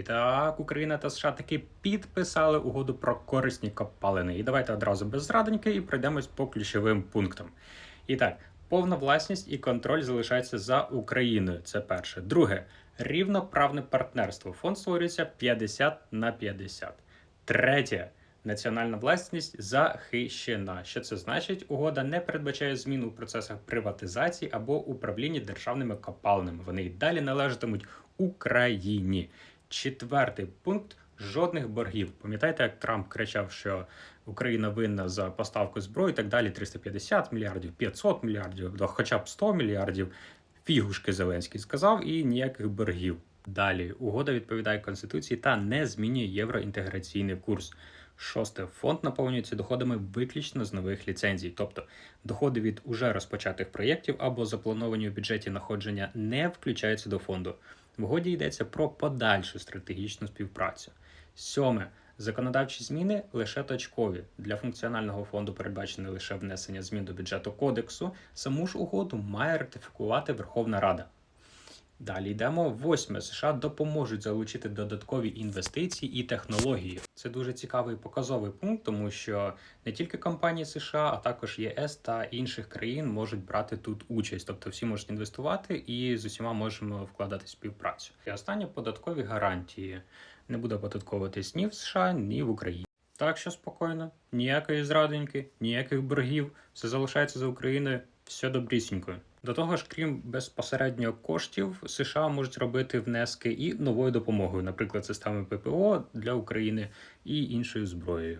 І так, Україна та США таки підписали угоду про корисні копалини. І давайте одразу без зрадоньки і пройдемось по ключовим пунктам. І так, повна власність і контроль залишається за Україною. Це перше. Друге, рівноправне партнерство. Фонд створюється 50 на 50. Третє. Національна власність захищена. Що це значить? Угода не передбачає змін у процесах приватизації або управління державними копалинами. Вони й далі належатимуть Україні. Четвертий пункт жодних боргів. Пам'ятаєте, як Трамп кричав, що Україна винна за поставку зброї і так далі 350 мільярдів, 500 мільярдів, хоча б 100 мільярдів. Фігушки Зеленський сказав і ніяких боргів. Далі угода відповідає конституції та не змінює євроінтеграційний курс. Шосте фонд наповнюється доходами виключно з нових ліцензій, тобто доходи від уже розпочатих проєктів або заплановані у бюджеті находження не включаються до фонду. В угоді йдеться про подальшу стратегічну співпрацю. Сьоме законодавчі зміни лише точкові. Для функціонального фонду передбачене лише внесення змін до бюджету кодексу. Саму ж угоду має ратифікувати Верховна Рада. Далі йдемо. Восьме США допоможуть залучити додаткові інвестиції і технології. Це дуже цікавий показовий пункт, тому що не тільки компанії США, а також ЄС та інших країн можуть брати тут участь. Тобто всі можуть інвестувати і з усіма можемо вкладати співпрацю. І останнє податкові гарантії не буде податковуватись ні в США, ні в Україні. Так що спокійно, ніякої зрадоньки, ніяких боргів, все залишається за Україною, все добрісінько. До того ж, крім безпосередньо коштів, США можуть робити внески і новою допомогою, наприклад, системи ППО для України і іншою зброєю.